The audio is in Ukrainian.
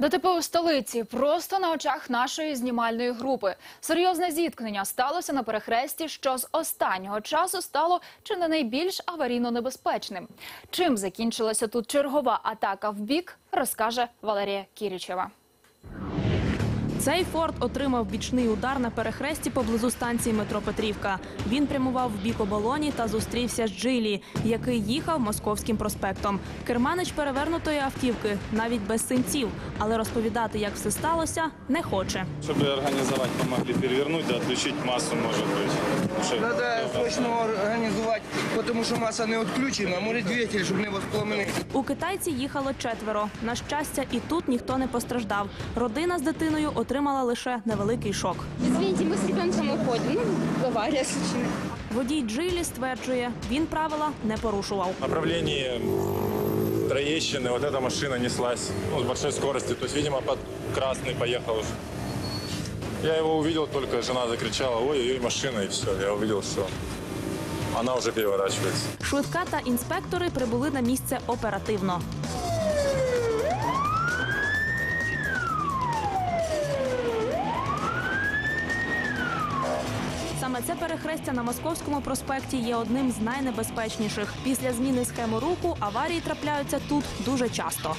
ДТП у столиці просто на очах нашої знімальної групи. Серйозне зіткнення сталося на перехресті, що з останнього часу стало чи не найбільш аварійно небезпечним. Чим закінчилася тут чергова атака в бік, розкаже Валерія Кірічева. Цей Форд отримав бічний удар на перехресті поблизу станції метро Петрівка. Він прямував в бік оболоні та зустрівся з Джилі, який їхав московським проспектом. Керманич перевернутої автівки, навіть без синців, але розповідати, як все сталося, не хоче. Чтобы организовать, помогли перевернуть, да отключить массу, может быть. Треба срочно організувати, тому що маса не відключена, може двигатель, щоб не воспламенити. У китайці їхало четверо. На щастя, і тут ніхто не постраждав. Родина з дитиною отримала лише невеликий шок. Извините, мы с ребенком уходим. Ну, авария случилась. Водій Джилі стверджує, він правила не порушував. В направлении Троещины вот эта машина неслась ну, с большой скоростью. То есть, видимо, под красный поехал уже. Я его увидел только, жена закричала, ой-ой, машина, и все. Я увидел, что она уже переворачивается. Швидка та інспектори прибули на місце оперативно. Саме це перехрестя на Московському проспекті є одним з найнебезпечніших. Після зміни схеми руху аварії трапляються тут дуже часто.